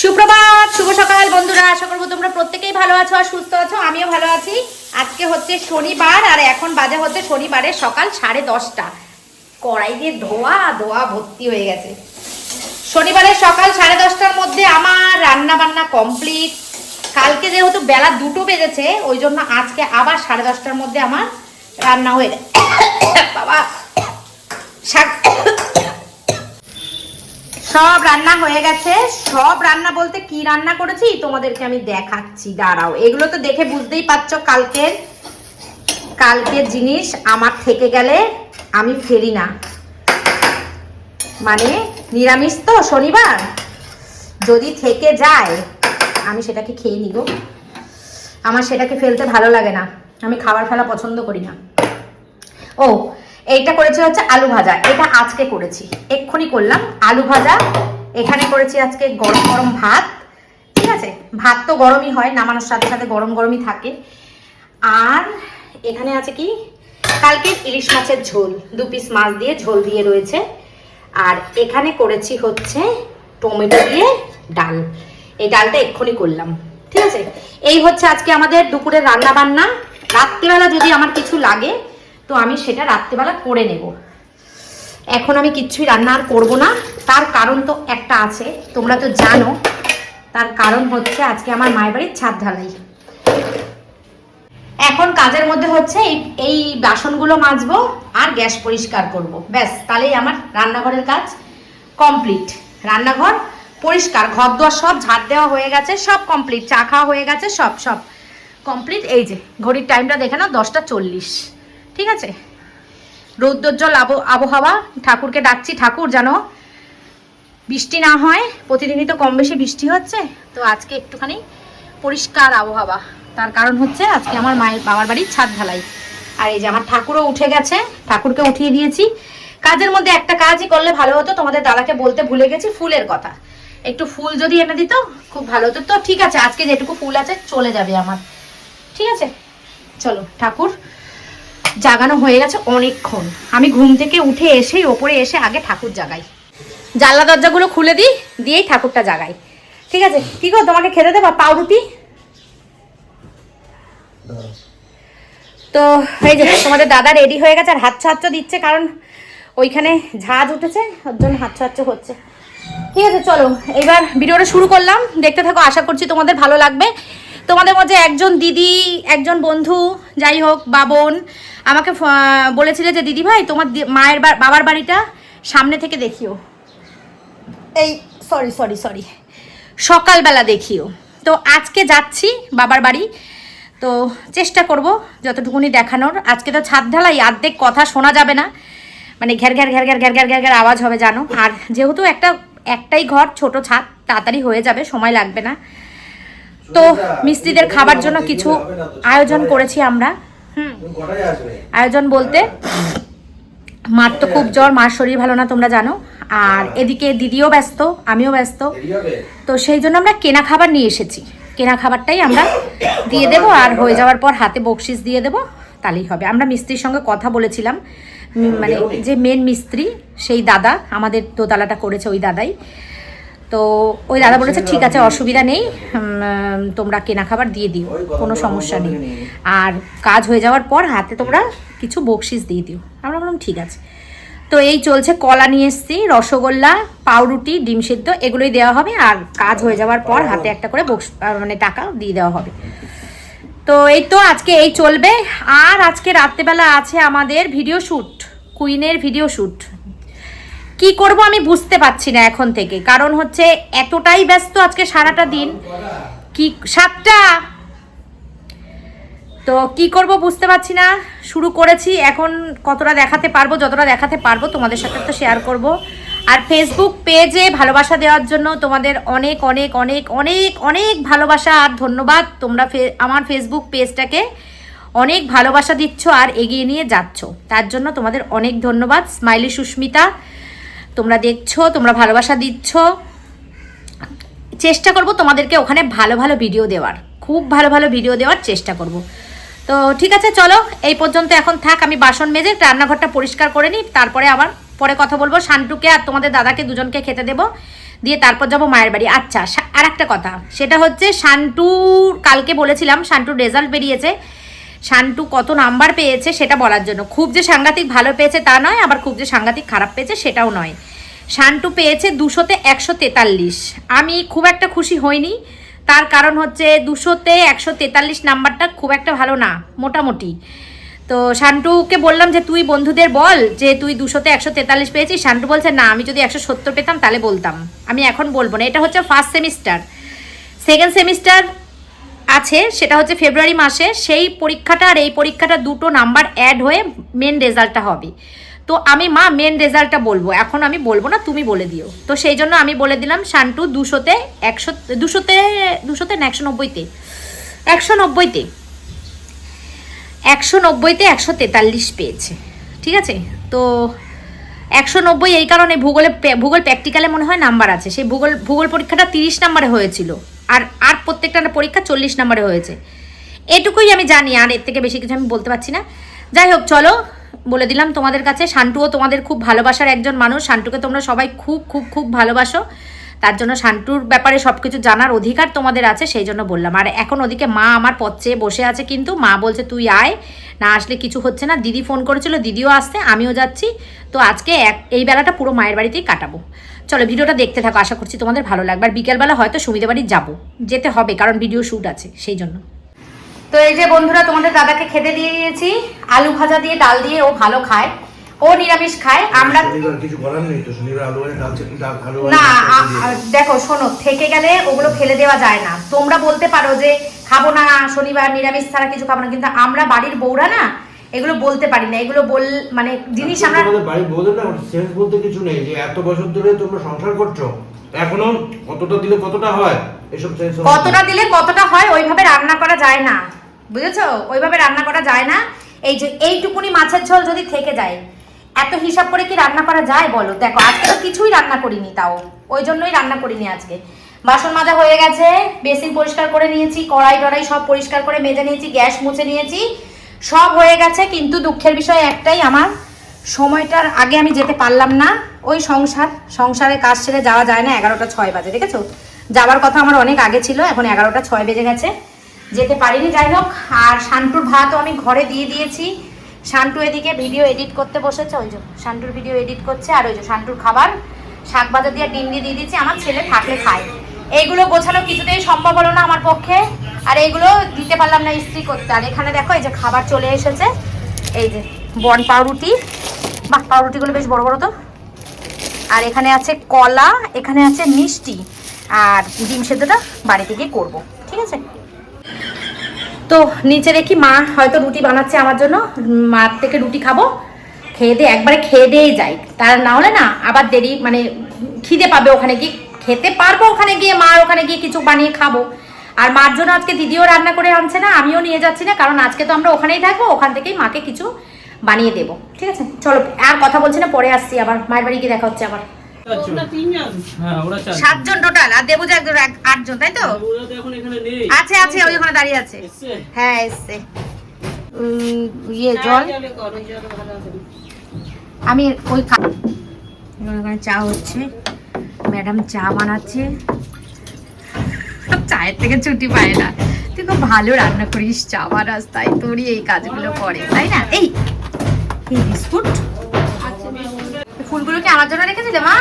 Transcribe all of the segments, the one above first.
সুপ্রভাত, শুভ সকাল বন্ধুরা। আশা করব তোমরা প্রত্যেকেই ভালো আছো আর সুস্থ আছো, আমিও ভালো আছি। আজকে হচ্ছে শনিবার আর এখন বাজে হচ্ছে শনিবারের সকাল সাড়ে দশটা। কড়াই দিয়ে ধোয়া ধোয়া ভর্তি হয়ে গেছে। শনিবারের সকাল সাড়ে দশটার মধ্যে আমার রান্না বান্না কমপ্লিট। কালকে যেহেতু বেলা দুটো বেজেছে, ওই জন্য আজকে আবার সাড়ে দশটার মধ্যে আমার রান্না হয়ে গেছে। বাবা, শাক সব রান্না হয়ে গেছে। সব রান্না বলতে কি রান্না করেছি তোমাদেরকে আমি দেখাচ্ছি। দাঁড়াও, এগুলো তো দেখে বুঝতেই পারছ কালকের কালকের জিনিস আমার থেকে গেলে আমি ফেরি না। মানে নিরামিষ তো শনিবার। যদি থেকে যায়, আমি সেটাকে খেয়ে নিব। আমার সেটাকে ফেলতে ভালো লাগে না। আমি খাবার ফেলা পছন্দ করি না। ও এইটা করেছি হচ্ছে আলু ভাজা, এটা আজকে করেছি। এক্ষুনি করলাম আলু ভাজা, এখানে করেছি আজকে গরম গরম ভাত, ঠিক আছে? ভাত তো গরমই হয়, নামানোর সাথে সাথে গরম গরমই থাকে। আর এখানে আছে কি? কালকে ইলিশ মাছের ঝোল, দু পিস মাছ দিয়ে ঝোল দিয়ে রয়েছে। আর এখানে করেছি হচ্ছে টমেটো দিয়ে ডাল। এই ডালটা এক্ষুনি করলাম, ঠিক আছে? এই হচ্ছে আজকে আমাদের দুপুরের রান্না বান্না রাত্রিবেলা যদি আমার কিছু লাগে তো আমি সেটা রাত্রিবেলা করে নেব। এখন আমি কিচ্ছুই রান্না আর করব না। তার কারণ তো একটা আছে, তোমরা তো জানো। তার কারণ হচ্ছে আজকে আমার মায়ের বাড়ির ছাদ ঢালাই। এখন কাজের মধ্যে হচ্ছে এই এই বাসনগুলো মাজবো আর গ্যাস পরিষ্কার করব। ব্যাস, তাহলেই আমার রান্নাঘরের কাজ কমপ্লিট। রান্নাঘর পরিষ্কার ঘর দোয়ার সব ঝাড় দেওয়া হয়ে গেছে, সব কমপ্লিট। চা খাওয়া হয়ে গেছে, সব সব কমপ্লিট। এই যে, ঘড়ির টাইমটা দেখে নাও, দশটা চল্লিশ। ঠিক আছে? রৌদ্রোজ্জ্বল আবো আবহাওয়া, ঠাকুরকে ডাকছি, ঠাকুর যেন বৃষ্টি না হয়, প্রতিদিনই তো কম বেশি বৃষ্টি হচ্ছে, তো আজকে একটুখানি পরিষ্কার আবহাওয়া। তার কারণ হচ্ছে আজকে আমার মায়ের বাবার বাড়ির ছাদ ঢালাই। আর এই যে আমার ঠাকুরও উঠে গেছে, ঠাকুরকে উঠিয়ে দিয়েছি। কাজের মধ্যে একটা কাজই করলে ভালো হতো, তোমাদের দাদাকে বলতে ভুলে গেছি, ফুলের কথা। একটু ফুল যদি এনে দিত, খুব ভালো হতো। তো ঠিক আছে, আজকে যেটুকু ফুল আছে, চলে যাবে আমার। ঠিক আছে? চলো, ঠাকুর। জাগানো হয়ে গেছে অনেকক্ষণ। আমি ঘুম থেকে উঠে এসেই ওপরে এসে আগে ঠাকুর জাগাই। জানলা দরজাগুলো খুলে দিই, দিয়েই ঠাকুরটা জাগাই। ঠিক আছে? কি গো, তোমাকে খেতে দেবা? পাউরুটি? তো এই যে তোমাদের দাদা রেডি হয়ে গেছে আর হাত হাচ্ছ দিচ্ছে কারণ ওইখানে ঝাঁজ উঠেছে, ওর জন্য হাত হাচ্ছ হচ্ছে। ঠিক আছে, চলো। এবার ভিডিওটা শুরু করলাম। দেখতে থাকো, আশা করছি তোমাদের ভালো লাগবে। তোমাদের মধ্যে একজন দিদি, একজন বন্ধু, যাই হোক, বা বোন, আমাকে বলেছিলে যে, দিদি ভাই, তোমার মায়ের বাবার বাড়িটা সামনে থেকে দেখিও। এই সরি সরি সরি সকালবেলা দেখিও। তো আজকে যাচ্ছি বাবার বাড়ি। তো চেষ্টা করব যতটুকুনি দেখানোর। আজকে তো ছাদ ঢালাই আর্ধেক কথা শোনা যাবে না। মানে ঘের ঘ্যার ঘের ঘ্যার ঘ্যার ঘ্যার ঘ্যার ঘের আওয়াজ হবে, জানো। আর যেহেতু একটা, একটাই ঘর, ছোট ছাদ, তাড়াতাড়ি হয়ে যাবে, সময় লাগবে না। তো মিস্ত্রিদের খাবার জন্য কিছু আয়োজন করেছি আমরা। হুম। আয়োজন বলতে মার তো খুব জ্বর, মার শরীর ভালো না, তোমরা জানো। আর এদিকে দিদিও ব্যস্ত, আমিও ব্যস্ত। তো সেই জন্য আমরা কেনা খাবার নিয়ে এসেছি। কেনা খাবারটাই আমরা দিয়ে দেবো আর হয়ে যাওয়ার পর হাতে বকশিস দিয়ে দেবো, তাহলেই হবে। আমরা মিস্ত্রির সঙ্গে কথা বলেছিলাম মানে যে মেন মিস্ত্রি, সেই দাদা, আমাদের দোতলাটা করেছে ওই দাদাই। তো ওই দাদা বলেছে ঠিক আছে অসুবিধা নেই তোমরা কেনা খাবার দিয়ে দিও কোনো সমস্যা নেই। আর কাজ হয়ে যাওয়ার পর হাতে তোমরা কিছু বকশিস দিয়ে দিও। আমরা বললাম ঠিক আছে। তো এই চলছে কলা নিয়ে এসছি রসগোল্লা পাউরুটি ডিম সিদ্ধ এগুলোই দেওয়া হবে। আর কাজ হয়ে যাওয়ার পর হাতে একটা করে বক্স মানে টাকা দিয়ে দেওয়া হবে। তো এই তো আজকে এই চলবে। আর আজকে রাত্রেবেলা আছে আমাদের ভিডিও শ্যুট কুইনের ভিডিও শ্যুট। কি করব আমি বুঝতে পারছি না এখন থেকে। কারণ হচ্ছে এতটাই ব্যস্ত আজকে সারাটা দিন। কি, সাতটা? তো কি করব বুঝতে পারছি না। শুরু করেছি, এখন কতটা দেখাতে পারব, যতটা দেখাতে পারব তোমাদের সাথে তো শেয়ার করব। আর ফেসবুক পেজে ভালোবাসা দেওয়ার জন্য তোমাদের অনেক অনেক অনেক অনেক অনেক ভালোবাসা আর ধন্যবাদ। তোমরা আমার ফেসবুক পেজটাকে অনেক ভালোবাসা দিচ্ছ আর এগিয়ে নিয়ে যাচ্ছ। তার জন্য তোমাদের অনেক ধন্যবাদ। স্মাইলি সুস্মিতা তোমরা দেখছ, তোমরা ভালোবাসা দিচ্ছ। চেষ্টা করব তোমাদেরকে ওখানে ভালো ভালো ভিডিও দেওয়ার। খুব ভালো ভালো ভিডিও দেওয়ার চেষ্টা করব। তো ঠিক আছে, চলো, এই পর্যন্ত এখন থাক, আমি বাসন মেজে রান্নাঘরটা পরিষ্কার করে নিই, তারপরে আবার পরে কথা বলব। শান্টুকে আর তোমাদের দাদাকে দুজনকে খেতে দেবো, দিয়ে তারপর যাব মায়ের বাড়ি। আচ্ছা আর একটা কথা, সেটা হচ্ছে শান্টুর, কালকে বলেছিলাম, শান্টুর রেজাল্ট বেরিয়েছে। শান্টু কত নাম্বার পেয়েছে সেটা বলার জন্য। খুব যে সাংঘাতিক ভালো পেয়েছে তা নয়, আবার খুব যে সাংঘাতিক খারাপ পেয়েছে সেটাও নয়। শান্টু পেয়েছে দুশোতে একশো তেতাল্লিশ। আমি খুব একটা খুশি হইনি। তার কারণ হচ্ছে দুশোতে একশো তেতাল্লিশ নাম্বারটা খুব একটা ভালো না, মোটামুটি। তো শান্টুকে বললাম যে, তুই বন্ধুদের বল যে তুই দুশোতে একশো তেতাল্লিশ পেয়েছিস। শান্টু বলছে, না, আমি যদি একশো সত্তর পেতাম তাহলে বলতাম। আমি এখন বলব না। এটা হচ্ছে ফার্স্ট সেমিস্টার সেকেন্ড সেমিস্টার আছে, সেটা হচ্ছে ফেব্রুয়ারি মাসে, সেই পরীক্ষাটা আর এই পরীক্ষাটা দুটো নাম্বার অ্যাড হয়ে মেন রেজাল্টটা হবে। তো আমি, মা মেন রেজাল্টটা বলব। এখন আমি বলব না, তুমি বলে দিও। তো সেই জন্য আমি বলে দিলাম, শান্টু দুশোতে একশো, দুশোতে দুশোতে না একশো নব্বইতে একশো নব্বইতে একশো নব্বইতে একশো তেতাল্লিশ পেয়েছে। ঠিক আছে? তো একশো নব্বই এই কারণে ভূগোলে ভূগোল প্র্যাকটিক্যালে মনে হয় নাম্বার আছে। সেই ভূগোল ভূগোল পরীক্ষাটা তিরিশ নাম্বারে হয়েছিল। আর আর প্রত্যেকটা পরীক্ষা চল্লিশ নাম্বারে হয়েছে। এটুকুই আমি জানি, আর এর থেকে বেশি কিছু আমি বলতে পারছি না। যাই হোক, চলো, বলে দিলাম তোমাদের কাছে। শান্টুও তোমাদের খুব ভালোবাসার একজন মানুষ। শান্টুকে তোমরা সবাই খুব খুব খুব ভালোবাসো। তার জন্য শান্টুর ব্যাপারে সব কিছু জানার অধিকার তোমাদের আছে, সেই জন্য বললাম। আর এখন ওদিকে মা আমার পথ চেয়ে বসে আছে কিন্তু, মা বলছে, তুই আয়, না আসলে কিছু হচ্ছে না। দিদি ফোন করেছিল, দিদিও আসতে আমিও যাচ্ছি। তো আজকে এক, এই বেলাটা পুরো মায়ের বাড়িতেই কাটাবো। চলো ভিডিওটা দেখতে থাকো, আশা করছি তোমাদের ভালো লাগবে। আর বিকেলবেলা হয়তো সুবিধা বাড়ি যাব, যেতে হবে, কারণ ভিডিও শ্যুট আছে, সেই জন্য। তো এই যে বন্ধুরা, তোমাদের দাদাকে খেতে দিয়ে দিয়েছি। আলু ভাজা দিয়ে, ডাল দিয়ে ও ভালো খায়। ও নিরামিষ খায় আমরা কিছু করার নেই তো শনিবার আলু ডাল ডাল আলু না দেখো শোনো থেকে গেলে ওগুলো ফেলে দেওয়া যায় না। তোমরা বলতে পারো যে খাব না শনিবার নিরামিষ ছাড়া কিছু খাব না কিন্তু আমরা বাড়ির বউরা না এগুলো বলতে পারি না। এগুলো বল মানে জিনিস আমরা বাড়ির বউদের না সেন্স বলতে কিছু নেই যে এত বছর ধরে তোমরা সংসার করছ এখনও কতটা দিলে কতটা হয়? এসব সেন্স কতটা দিলে কতটা হয় ওইভাবে রান্না করা যায় না। বুঝেছ? ওইভাবে রান্না করা যায় না। এই যে এইটুকুনি মাছের ঝোল যদি থেকে যায় এত হিসাব করে কি রান্না করা যায় বলো? দেখো, আজকে তো কিছুই রান্না করিনি তাও। ওই জন্যই রান্না করিনি আজকে। বাসন মাজা হয়ে গেছে, বেসিন পরিষ্কার করে নিয়েছি, কড়াই টড়াই সব পরিষ্কার করে মেজে নিয়েছি, গ্যাস মুছে নিয়েছি। সব হয়ে গেছে, কিন্তু দুঃখের বিষয় একটাই, আমার সময়টার আগে আমি যেতে পারলাম না। ওই সংসার, সংসারে কাজ ছেড়ে যাওয়া যায় না, এগারোটা ছয় বাজে, দেখেছ? যাওয়ার কথা আমার অনেক আগে ছিল, এখন এগারোটা ছয় বেজে গেছে। যেতে পারিনি, যাই হোক, আর শান্টুর ভাতও আমি ঘরে দিয়ে দিয়েছি। শান্টু এদিকে ভিডিও এডিট করতে বসেছে, ওই যে শান্টুর ভিডিও এডিট করছে, আর ওই যে শান্টুর খাবার, শাক ভাজা দিয়ে ডিম দিয়ে দিয়ে দিয়েছি আমার ছেলে থাকলে খায়। এইগুলো গোছানো কিছুতেই সম্ভব হলো না আমার পক্ষে, আর এইগুলো দিতে পারলাম না ইস্ত্রি করতে। আর এখানে দেখো, এই যে খাবার চলে এসেছে, এই যে বন পাউরুটি। বাহ, পাউরুটিগুলো বেশ বড় বড় তো। আর এখানে আছে কলা, এখানে আছে মিষ্টি, আর ডিম সেদ্ধটা বাড়িতে গিয়ে করব, ঠিক আছে? তো নিচে দেখি মা হয়তো রুটি বানাচ্ছে আমার জন্য। মার থেকে রুটি খাব। খেয়ে দিয়ে একবারে খেয়ে দিয়েই যাই। তার না হলে না আবার দেরি মানে খিদে পাবে ওখানে গিয়ে। খেতে পারব ওখানে গিয়ে মার ওখানে গিয়ে কিছু বানিয়ে খাব। আর মার জন্য আজকে দিদিও রান্না করে আনছে না, আমিও নিয়ে যাচ্ছি না, কারণ আজকে তো আমরা ওখানেই থাকব, ওখান থেকেই মাকে কিছু বানিয়ে দেবো। ঠিক আছে? চলো, আর কথা বলছি না, পরে আসছি আবার। মায়ের বাড়ি গিয়ে দেখা হচ্ছে আবার। ওরা তিনজন। হ্যাঁ সাতজন টোটাল আর দেবু যে একজন এক- আটজন তাই তো? ওরা তো এখন এখানে নেই। আছে আছে ওই ওখানে দাঁড়িয়ে আছে। হ্যাঁ এসছে। ইয়ে জল? আমি ওই ওখানে চা হচ্ছে। ম্যাডাম চা বানাচ্ছে। চায়ের থেকে ছুটি পায় না। তুই খুব ভালো রান্না করিস চা বানাস তাই তোরই এই কাজগুলো করে তাই না? এই বিস্কুট। ফুলগুলো কি আমার জন্য রেখেছিলে মা?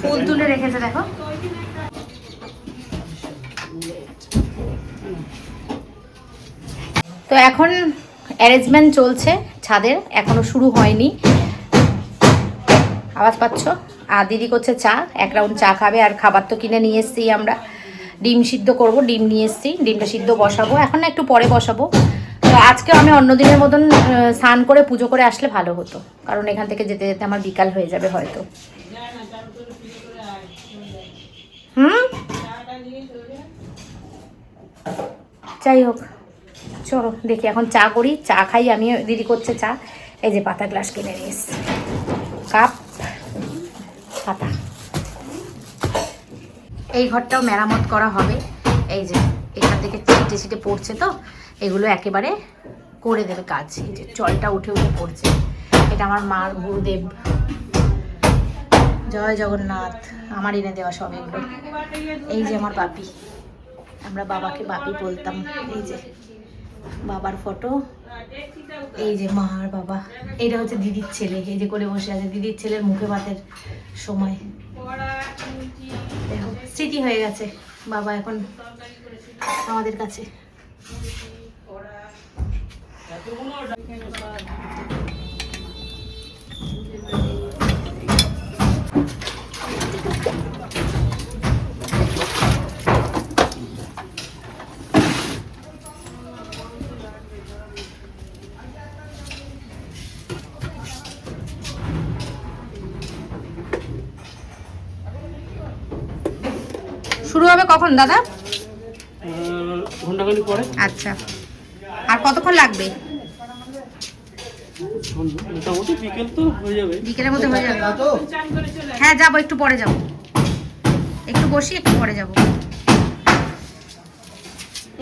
ফুল তুলে রেখেছে দেখো। তো এখন অ্যারেঞ্জমেন্ট চলছে ছাদের এখনও শুরু হয়নি। আওয়াজ পাচ্ছ? আর দিদি করছে চা এক রাউন্ড চা খাবে আর খাবার তো কিনে নিয়ে এসছি আমরা। ডিম সিদ্ধ করব ডিম নিয়ে এসছি ডিমটা সিদ্ধ বসাবো। এখন না একটু পরে বসাবো। আজকে আমি অন্য দিনের মতন স্নান করে পুজো করে আসলে ভালো হতো। কারণ এখান থেকে যেতে যেতে আমার বিকাল হয়ে যাবে হয়তো। হুম? যাই হোক, চলো দেখি, এখন চা করি, চা খাই আমি দিদি করছে চা। এই যে পাতা গ্লাস কিনে নিয়ে কাপ, পাতা। এই ঘরটাও মেরামত করা হবে। এই যে এখান থেকে ছিটে ছিটে পড়ছে তো। এগুলো একেবারে করে দেবে কাজ। এই যে জলটা উঠে উঠে পড়ছে। এটা আমার মার গুরুদেব। জয় জগন্নাথ। আমার এনে দেওয়া সব এগুলো। এই যে আমার বাপি। আমরা বাবাকে বাপি বলতাম। এই যে বাবার ফটো। এই যে মা আর বাবা। এটা হচ্ছে দিদির ছেলে। এই যে করে বসে আছে দিদির ছেলের মুখে ভাতের সময়। দেখো, স্মৃতি হয়ে গেছে। বাবা এখন আমাদের কাছে। শুরু হবে কখন দাদা? ঘন্টাখানি পরে। আচ্ছা। আর কতক্ষণ লাগবে? হয়ে বিকেলের মধ্যে হয়ে যাবে। হ্যাঁ যাব একটু পরে যাব। একটু বসি একটু পরে যাব।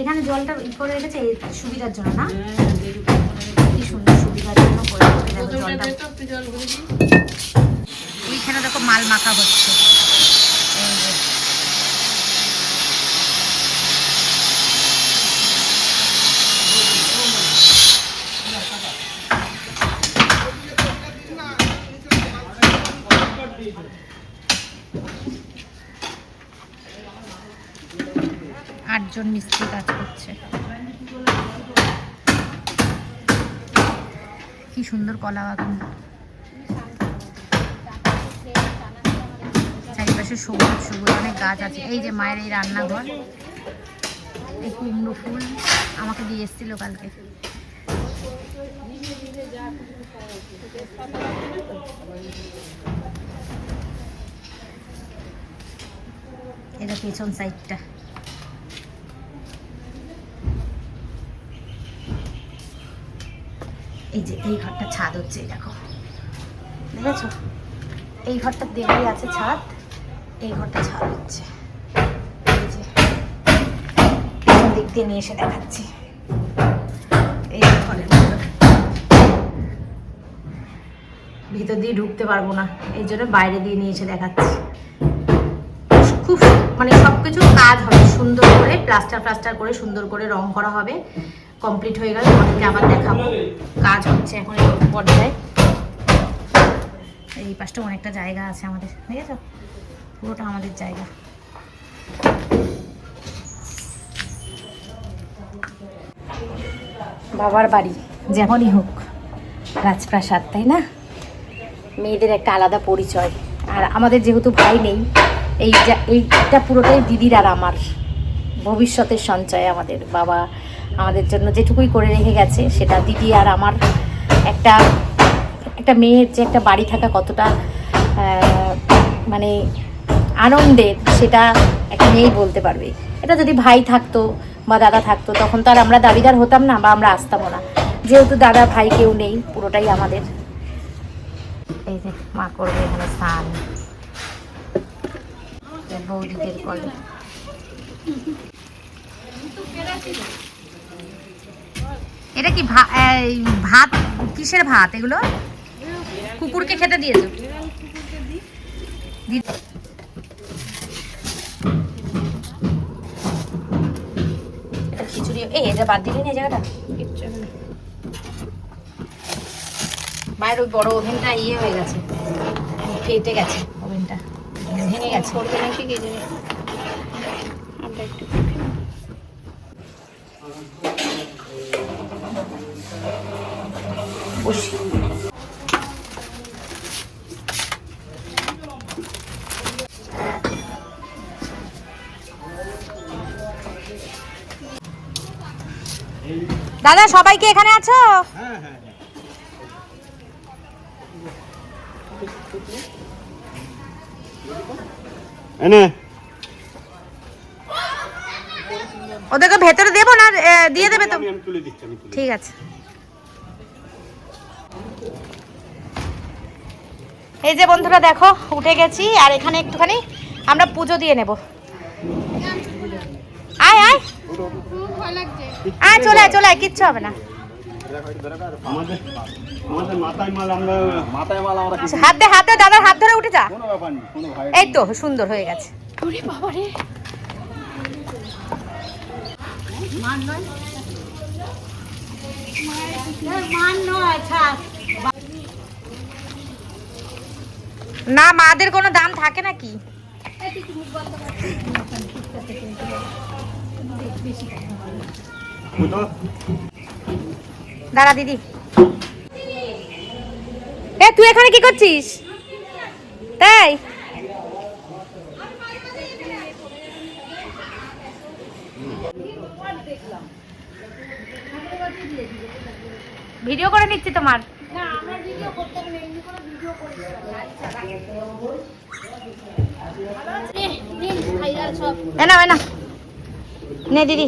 এখানে জলটা ই করে রেখেছে সুবিধার জন্য না? কি সুন্দর সুবিধার জন্য করে জলটা। ওইখানে দেখো মাল মাখা হচ্ছে এই যে। আটজন মিস্ত্রি কাজ করছে। কি সুন্দর কলা বাগান। চারিপাশে সবুজ সবুজ অনেক গাছ আছে। এই যে মায়ের এই রান্নাঘর, এই কুমড়ো ফুল আমাকে দিয়ে এসেছিল কালকে। এটা পেছন সাইডটা এই যে এই ঘরটা ছাদ হচ্ছে দেখো। দেখেছ? এই ঘরটা দেওয়াই আছে ছাদ এই ঘরটা ছাদ হচ্ছে। এই যে দিক দিয়ে নিয়ে এসে দেখাচ্ছি। এই ঘরের ভিতর ভিতর দিয়ে ঢুকতে পারব না এই জন্য বাইরে দিয়ে নিয়ে এসে দেখাচ্ছি। খুব মানে সব কিছু কাজ হবে সুন্দর করে প্লাস্টার প্লাস্টার করে সুন্দর করে রং করা হবে। কমপ্লিট হয়ে গেলে, তোমাদেরকে আবার দেখাবো। কাজ হচ্ছে এখন পর্যায়ে এই পাশটা অনেকটা জায়গা আছে আমাদের ঠিক আছে পুরোটা আমাদের জায়গা। বাবার বাড়ি, যেমনই হোক, রাজপ্রাসাদ, তাই না? মেয়েদের একটা আলাদা পরিচয়। আর আমাদের যেহেতু ভাই নেই এই এইটা পুরোটাই দিদির আর আমার। ভবিষ্যতের সঞ্চয় আমাদের, বাবা আমাদের জন্য যেটুকুই করে রেখে গেছে, সেটা দিদি আর আমার একটা একটা মেয়ের যে একটা বাড়ি থাকা কতটা মানে আনন্দের, সেটা একটা মেয়েই বলতে পারবে। এটা যদি ভাই থাকতো বা দাদা থাকতো, তখন তো আর আমরা দাবিদার হতাম না বা আমরা আসতামও না। যেহেতু দাদা, ভাই কেউ নেই, পুরোটাই আমাদের। এই যে মা করবে এখানে স্নান। বৌদিদের করে এটা কি ভাত, কিসের ভাত এগুলো? কুকুরকে খেতে দিয়েছ? খিচুড়ি। এই এটা বাদ দিলি না জায়গাটা? ওই বড় ওভেনটা ইয়ে হয়ে গেছে। ফেটে গেছে, ওভেনটা। ভেঙে গেছে। দাদা সবাই কি এখানে আছো? এনে। ওদেরকে ভেতরে দেবো না? দিয়ে দেবে তো? ঠিক আছে। এই যে বন্ধুরা দেখো, উঠে গেছি আর এখানে একটুখানি আমরা পুজো দিয়ে নেব। আয় আয়। আয়, চলে আয় চলে আয়, কিচ্ছু হবে না। হাত হাত হাত ধরে উঠে যা। এই তো, সুন্দর হয়ে গেছে। না, মাদের কোনো দাম থাকে নাকি? দাঁড়া দিদি। এ, তুই এখানে কি করছিস? তাই ভিডিও করে নিচ্ছি তোমার। না, আমরা এ না এ না নে দিদি।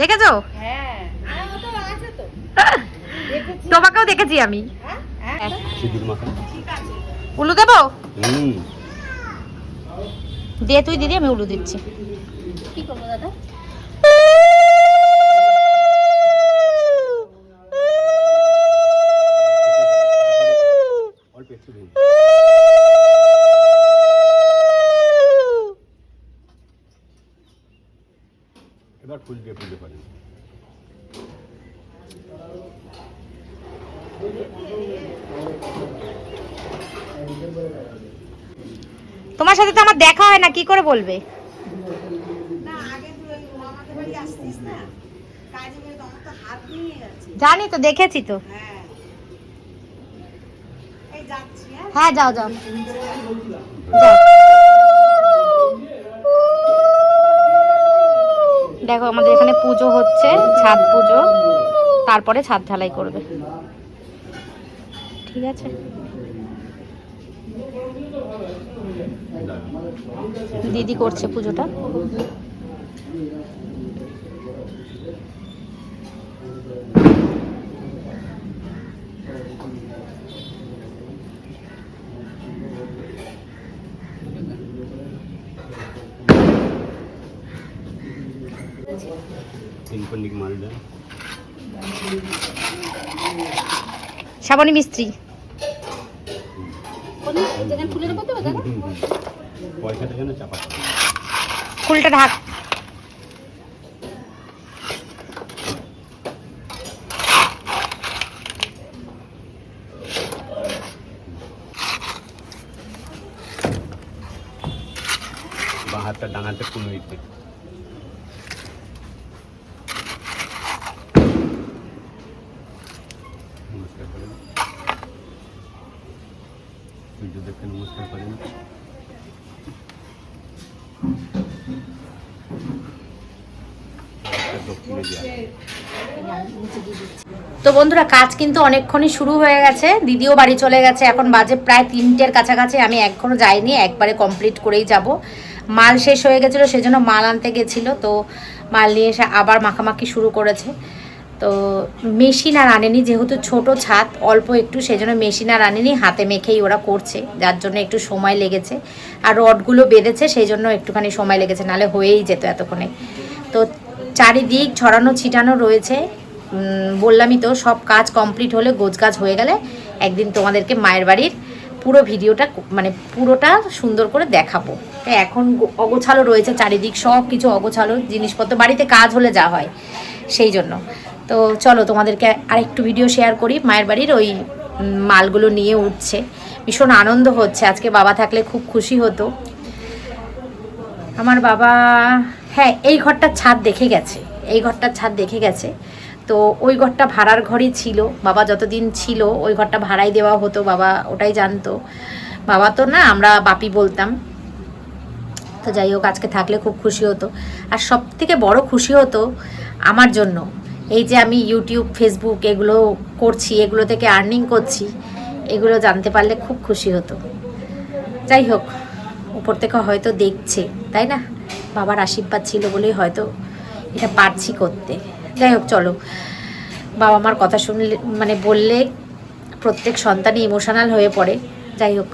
দেখেছ? তোমাকেও দেখেছি আমি। উলু দেবো? হুম। দিয়ে তুই দিদি আমি উলু দিচ্ছি। অল্প কি করে বলবে? জানি তো দেখেছি তো। হ্যাঁ। যাও যাও যাও। দেখো আমাদের এখানে পুজো হচ্ছে ছাদ পুজো। তারপরে ছাদ ঢালাই করবে। ঠিক আছে? দিদি করছে পুজোটা। তিন পন্ডিক পয়সাটা যেন চাপা ফুলটা ঢাক। বাঁ হাতটা ডাঙাতে কোনো দিতে নমস্কার করেন সূর্যদেবকে নমস্কার করেন একটা দক্ষিণে দেওয়া তো বন্ধুরা, কাজ কিন্তু অনেকক্ষণই শুরু হয়ে গেছে। দিদিও বাড়ি চলে গেছে। এখন বাজে প্রায় তিনটের কাছাকাছি। আমি এখনও যাইনি, একবারে কমপ্লিট করেই যাব। মাল শেষ হয়ে গেছিল, সেজন্য মাল আনতে গেছিল। তো মাল নিয়ে এসে আবার মাখামাখি শুরু করেছে। তো মেশিন আর আনেনি, যেহেতু ছোট ছাদ, অল্প একটু, সেজন্য মেশিন আর আনেনি। হাতে মেখেই ওরা করছে, যার জন্য একটু সময় লেগেছে। আর রডগুলো বেঁধেছে সেই জন্য একটুখানি সময় লেগেছে নালে হয়েই যেত এতক্ষণে। তো চারিদিক ছড়ানো ছিটানো রয়েছে। বললামই তো, সব কাজ কমপ্লিট হলে গোছগাছ হয়ে গেলে একদিন তোমাদেরকে মায়ের বাড়ির পুরো ভিডিওটা মানে পুরোটা সুন্দর করে দেখাবো। তো এখন অগোছালো রয়েছে চারিদিক, সব কিছু অগোছালো, জিনিসপত্র, বাড়িতে কাজ হলে যা হয়, সেই জন্য। তো চলো তোমাদেরকে আরেকটু ভিডিও শেয়ার করি, মায়ের বাড়ির ওই মালগুলো নিয়ে উঠছে। ভীষণ আনন্দ হচ্ছে, আজকে বাবা থাকলে খুব খুশি হতো। আমার বাবা হ্যাঁ এই ঘরটার ছাদ দেখে গেছে, এই ঘরটার ছাদ দেখে গেছে। তো ওই ঘরটা ভাড়ার ঘরই ছিল। বাবা যতদিন ছিল, ওই ঘরটা ভাড়াই দেওয়া হতো, বাবা ওটাই জানতো। বাবা তো না, আমরা বাপি বলতাম। তো যাই হোক, আজকে থাকলে খুব খুশি হতো। আর সব থেকে বড় খুশি হতো আমার জন্য, এই যে আমি ইউটিউব ফেসবুক এগুলো করছি, এগুলো থেকে আর্নিং করছি, এগুলো জানতে পারলে খুব খুশি হতো। যাই হোক, উপর থেকে হয়তো দেখছে, তাই না? বাবার আশীর্বাদ ছিল বলেই হয়তো এটা পারছি করতে। যাই হোক, চলো। বাবা মার কথা শুনলে মানে বললে প্রত্যেক সন্তানই ইমোশনাল হয়ে পড়ে। যাই হোক,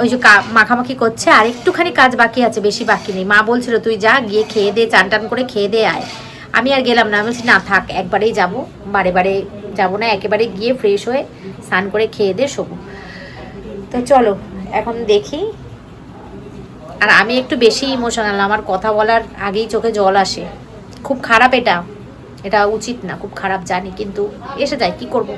ওই যে মাখামাখি করছে, আর একটুখানি কাজ বাকি আছে, বেশি বাকি নেই। মা বলছিল, তুই যা, গিয়ে খেয়ে দে, চান টান করে খেয়ে দে, আয়। আমি আর গেলাম না, আমি বলছি, না, থাক, একবারেই যাব, বারে বারে যাব না, একেবারে গিয়ে ফ্রেশ হয়ে স্নান করে খেয়ে দিয়ে শোবো। তো চলো, এখন দেখি। আর আমি একটু বেশি ইমোশনাল আমার কথা বলার আগেই চোখে জল আসে। খুব খারাপ এটা। এটা উচিত না খুব খারাপ জানি কিন্তু এসে যায় কি করব?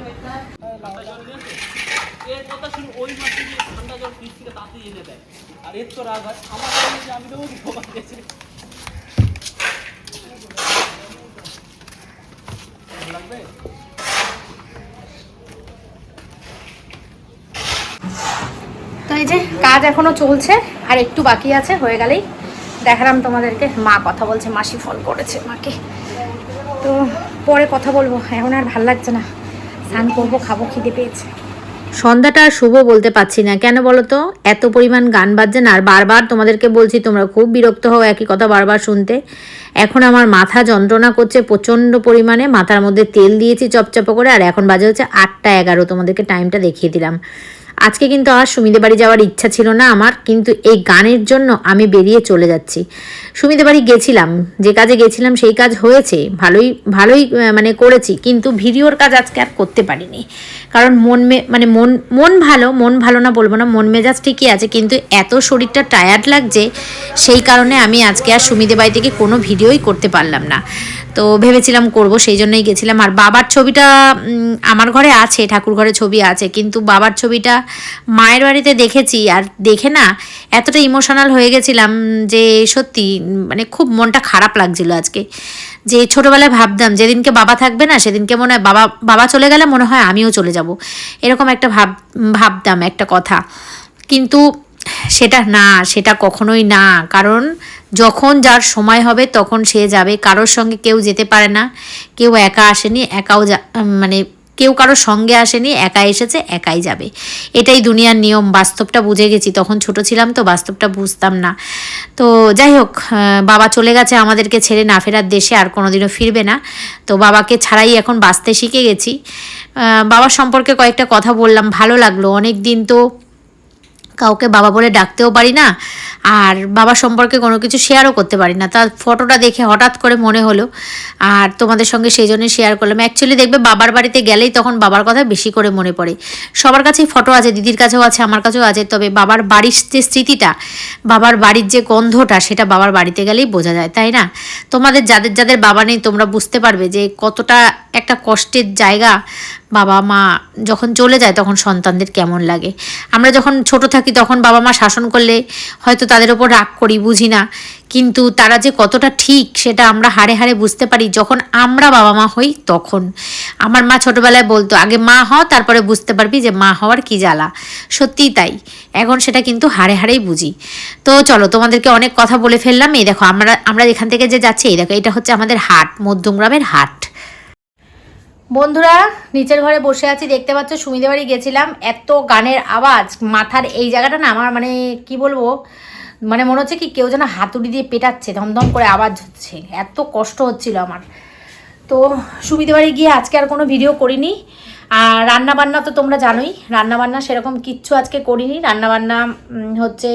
তো এই যে কাজ এখনও চলছে আর একটু বাকি আছে হয়ে গেলেই দেখালাম তোমাদেরকে মা কথা বলছে মাসি ফোন করেছে মাকে। তো পরে কথা বলব। এখন আর ভালো লাগছে না। স্নান করব, খাব, খিদে পেয়েছে। সন্ধ্যাটা শুভ বলতে পারছি না। কেন বলো তো? এত পরিমাণ গান বাজছে না। আর বারবার তোমাদেরকে বলছি, তোমরা খুব বিরক্ত হও একই কথা বারবার শুনতে। এখন আমার মাথা যন্ত্রণা করছে প্রচণ্ড পরিমাণে। মাথার মধ্যে তেল দিয়েছি চপচপ করে। আর এখন বাজে হচ্ছে আটটা এগারো। তোমাদেরকে টাইমটা দেখিয়ে দিলাম। আজকে কিন্তু আর সুমিদে বাড়ি যাওয়ার ইচ্ছা ছিল না আমার, কিন্তু এই গানের জন্য আমি বেরিয়ে চলে যাচ্ছি। সুমিদে বাড়ি গেছিলাম, যে কাজে গেছিলাম সেই কাজ হয়েছে, ভালোই ভালোই মানে করেছি, কিন্তু ভিডিওর কাজ আজকে আর করতে পারিনি। কারণ মন মে মানে মন মন ভালো মন ভালো না বলব না, মন মেজাজ ঠিকই আছে, কিন্তু এত শরীরটা টায়ার্ড লাগছে, সেই কারণে আমি আজকে আর সুমিদে বাড়ি থেকে কোনো ভিডিওই করতে পারলাম না। তো ভেবেছিলাম করব, সেই জন্যই গেছিলাম। আর বাবার ছবিটা আমার ঘরে আছে, ঠাকুর ঘরে ছবি আছে, কিন্তু বাবার ছবিটা মায়ের বাড়িতে দেখেছি, আর দেখে না এতটা ইমোশনাল হয়ে গেছিলাম যে সত্যি মানে খুব মনটা খারাপ লাগছিল আজকে। যে ছোটবেলায় ভাবতাম, যেদিনকে বাবা থাকবে না, সেদিনকে মনে হয় বাবা বাবা চলে গেলে মনে হয় আমিও চলে যাব। এরকম একটা ভাব, ভাবতাম একটা কথা। কিন্তু সেটা না, সেটা কখনোই না। কারণ যখন যার সময় হবে, তখন সে যাবে। কারোর সঙ্গে কেউ যেতে পারে না। কেউ একা আসেনি, একাও মানে কেউ কারোর সঙ্গে আসেনি একা এসেছে, একাই যাবে। এটাই দুনিয়ার নিয়ম। বাস্তবটা বুঝে গেছি। তখন ছোট ছিলাম তো বাস্তবটা বুঝতাম না। তো যাই হোক বাবা চলে গেছে আমাদেরকে ছেড়ে না ফেরার দেশে, আর কোনোদিনও ফিরবে না। তো বাবাকে ছাড়াই এখন বাঁচতে শিখে গেছি। বাবার সম্পর্কে কয়েকটা কথা বললাম, ভালো লাগল। অনেক দিন তো কাউকে বাবা বলে ডাকতেও পারি না, আর বাবা সম্পর্কে কোনো কিছু শেয়ারও করতে পারি না। তার ফটোটা দেখে হঠাৎ করে মনে হলো, আর তোমাদের সঙ্গে সেই জন্য শেয়ার করলাম। অ্যাকচুয়ালি দেখবে বাবার বাড়িতে গেলেই তখন বাবার কথা বেশি করে মনে পড়ে। সবার কাছেই ফটো আছে, দিদির কাছেও আছে, আমার কাছেও আছে, তবে বাবার বাড়ির যে স্মৃতিটা, বাবার বাড়ির যে গন্ধটা, সেটা বাবার বাড়িতে গেলেই বোঝা যায়, তাই না? তোমাদের যাদের যাদের বাবা নেই, তোমরা বুঝতে পারবে যে কতটা একটা কষ্টের জায়গা বাবা মা যখন চলে যায় তখন সন্তানদের কেমন লাগে? আমরা যখন ছোট থাকি তখন বাবা মা শাসন করলে হয়তো তাদের ওপর রাগ করি, বুঝি না। কিন্তু তারা যে কতটা ঠিক সেটা আমরা হাড়ে হাড়ে বুঝতে পারি যখন আমরা বাবা মা হই তখন। আমার মা ছোটবেলায় বলতো, আগে মা হ তারপরে বুঝতে পারবি যে মা হওয়ার কি জ্বালা। সত্যিই তাই। এখন সেটা কিন্তু হাড়ে হাড়েই বুঝি। তো চলো, তোমাদেরকে অনেক কথা বলে ফেললাম। এই দেখো, আমরা আমরা এখান থেকে যে যাচ্ছি, এই দেখো, এটা হচ্ছে আমাদের হাট মধ্যমগ্রামের হাট। বন্ধুরা, নিচের ঘরে বসে আছি, দেখতে পাচ্ছ সুমিদের বাড়ি গেছিলাম। এত গানের আওয়াজ, মাথার এই জায়গাটা না আমার মানে কি বলব? মানে মনে হচ্ছে কি কেউ যেন হাতুড়ি দিয়ে পেটাচ্ছে, ধমধম করে আওয়াজ হচ্ছে। এত কষ্ট হচ্ছিল আমার। তো সুবিধে বাড়ি গিয়ে আজকে আর কোনো ভিডিও করিনি। আর রান্নাবান্না তো তোমরা জানোই, রান্নাবান্না সেরকম কিচ্ছু আজকে করিনি। রান্নাবান্না হচ্ছে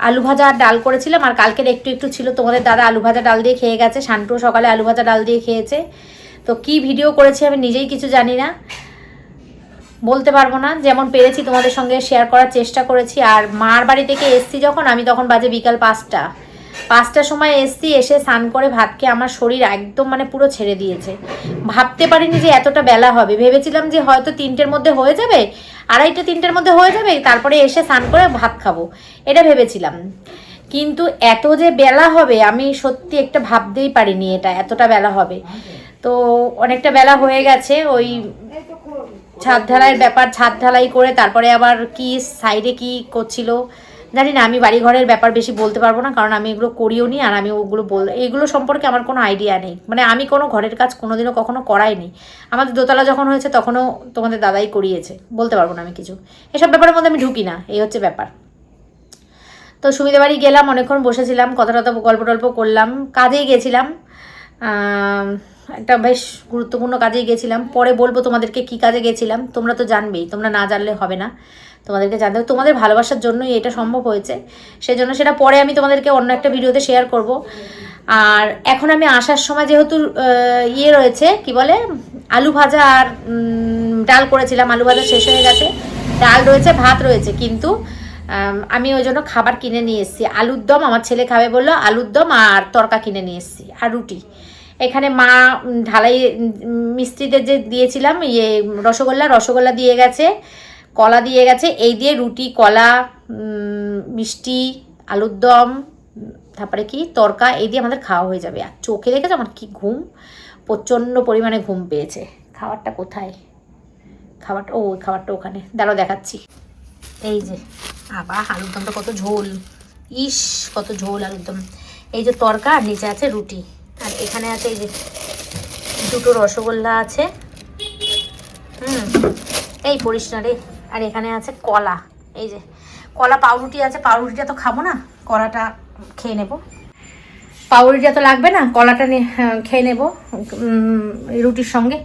আলু ভাজা ডাল করেছিলাম। আর কালকের একটু একটু ছিল, তোমাদের দাদা আলু ভাজা ডাল দিয়ে খেয়ে গেছে। শান্টুও সকালে আলু ভাজা ডাল দিয়ে খেয়েছে। তো কি ভিডিও করেছি আমি নিজেই কিছু জানি না। বলতে পারব না, যেমন পেরেছি তোমাদের সঙ্গে শেয়ার করার চেষ্টা করেছি। আর মার বাড়ি থেকে এসছি যখন, আমি তখন বাজে বিকাল পাঁচটা। পাঁচটার সময় এসছি, এসে স্নান করে ভাত খেয়ে আমার শরীর একদম মানে পুরো ছেড়ে দিয়েছে। ভাবতে পারিনি যে এতটা বেলা হবে। ভেবেছিলাম যে হয়তো তিনটের মধ্যে হয়ে যাবে, আড়াইটে তিনটের মধ্যে হয়ে যাবে, তারপরে এসে স্নান করে ভাত খাব। এটা ভেবেছিলাম। কিন্তু এত যে বেলা হবে, আমি সত্যি একটা ভাবতেই পারিনি এটা, এতটা বেলা হবে। তো অনেকটা বেলা হয়ে গেছে, ওই ছাদ ঢালাইয়ের ব্যাপার, ছাদ ঢালাই করে তারপরে আবার কি সাইডে কি করছিল, জানি না, আমি বাড়ি ঘরের ব্যাপার বেশি বলতে পারব না, কারণ আমি এগুলো করিও নি, আর আমি ওগুলো বল, এগুলো সম্পর্কে আমার কোনো আইডিয়া নেই। মানে আমি কোনো ঘরের কাজ কোনোদিনও কখনো করাইনি। আমাদের দোতলা যখন হয়েছে তখনও তোমাদের দাদাই করিয়েছে, বলতে পারব না আমি কিছু। এসব ব্যাপারের মধ্যে আমি ঢুকি না, এই হচ্ছে ব্যাপার। তো সুবিধা বাড়ি গেলাম, অনেকক্ষণ বসেছিলাম, কথা টথা গল্প টল্প করলাম, কাজেই গেছিলাম একটা বেশ গুরুত্বপূর্ণ কাজেই গেছিলাম। পরে বলব তোমাদেরকে কি কাজে গেছিলাম। তোমরা তো জানবেই, তোমরা না জানলে হবে না। তোমাদেরকে জানতে তোমাদের ভালোবাসার জন্যই এটা সম্ভব হয়েছে। সেজন্য সেটা পরে আমি তোমাদেরকে অন্য একটা ভিডিওতে শেয়ার করব। আর এখন আমি আসার সময় যেহেতু ইয়ে রয়েছে, কি বলে, আলু ভাজা আর ডাল করেছিলাম। আলু ভাজা শেষ হয়ে গেছে। ডাল রয়েছে, ভাত রয়েছে। কিন্তু আমি ওই জন্য খাবার কিনে নিয়ে এসেছি। আলুর দম আমার ছেলে খাবে বলল, আলুর দম আর তরকা কিনে নিয়ে এসেছি, আর রুটি। এখানে মা ঢালাই মিস্ত্রিদের যে দিয়েছিলাম ইয়ে রসগোল্লা রসগোল্লা দিয়ে গেছে, কলা দিয়ে গেছে, এই দিয়ে রুটি, কলা মিষ্টি, আলুর দম, তারপরে কি, তরকা, এই দিয়ে আমাদের খাওয়া হয়ে যাবে। আর চোখে দেখেছে আমার কি ঘুম? প্রচণ্ড পরিমাণে ঘুম পেয়েছে। খাবারটা কোথায়? খাবারটা, ও, ওই খাবারটা ওখানে। দাঁড়াও, দেখাচ্ছি। এই যে আবার আলুর দমটা কত ঝোল। ইস, কত ঝোল আলুর দম। এই যে তরকা, আর নিচে আছে রুটি। এখানে আছে এই যে দুটো রসগোল্লা আছে। হুম এই পড়িস না রে আর এখানে আছে কলা। এই যে কলা পাউরুটি আছে পাউরুটিটা তো খাব না কলাটা খেয়ে নেব। পাউরুটিটা তো লাগবে না কলাটা হ্যাঁ, খেয়ে নেব রুটির সঙ্গে।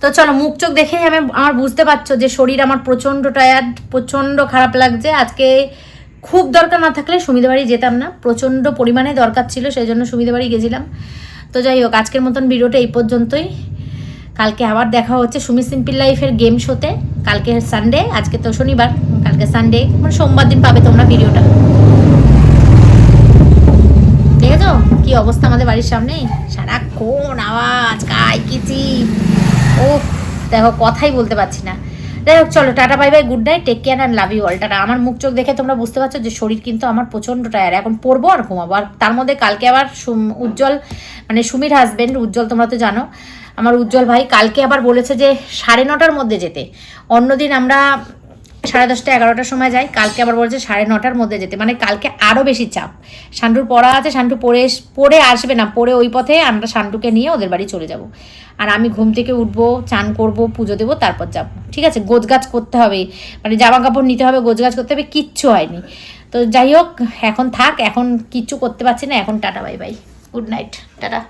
তো চলো মুখ চোখ দেখেই আমি আমার বুঝতে পারছ যে শরীর আমার প্রচণ্ড টায়ার্ড প্রচণ্ড খারাপ লাগছে। আজকে খুব দরকার না থাকলে সুমিদের বাড়ি যেতাম না প্রচণ্ড পরিমাণে দরকার ছিল সেই জন্য সুমিদের বাড়ি গেছিলাম। তো যাই হোক, আজকের মতন ভিডিওটা এই পর্যন্তই। কালকে আবার দেখা হচ্ছে সুমি সিম্পল লাইফের গেম শোতে। কালকে সানডে আজকে তো শনিবার, কালকে সানডে মানে সোমবার দিন পাবে তোমরা ভিডিওটা। দেখেছ? কি অবস্থা আমাদের বাড়ির সামনে? সারাক্ষণ আওয়াজ, কাই কিচি ও দেখো, কথাই বলতে পারছি না। যাই হোক, চলো, tata, bye bye good night take care and love you all tata. আমার মুখ চোখ দেখে তোমরা বুঝতে পারছ যে শরীর কিন্তু আমার প্রচণ্ড টায়ার এখন পড়ব আর ঘুমাবো। আর তার মধ্যে কালকে আবার উজ্জ্বল মানে সুমির হাজব্যান্ড উজ্জ্বল তোমরা তো জানো, আমার উজ্জ্বল ভাই কালকে আবার বলেছে যে সাড়ে নটার মধ্যে যেতে। অন্যদিন আমরা সাড়ে দশটা, এগারোটার সময় যাই। কালকে আবার বলছে সাড়ে নটার মধ্যে যেতে। মানে কালকে আরও বেশি চাপ। শান্টুর পড়া আছে, শান্টু পড়ে পড়ে আসবে না, পড়ে ওই পথে আমরা শান্টুকে নিয়ে ওদের বাড়ি চলে যাব। আর আমি ঘুম থেকে উঠবো, চান করব, পুজো দেবো, তারপর যাব। ঠিক আছে? গোছগাছ করতে হবে। মানে জামা কাপড় নিতে হবে, গোছগাছ করতে হবে, কিচ্ছু হয়নি। তো যাই হোক, এখন থাক, এখন কিচ্ছু করতে পারছি না, এখন tata, bye bye. Good night, tata.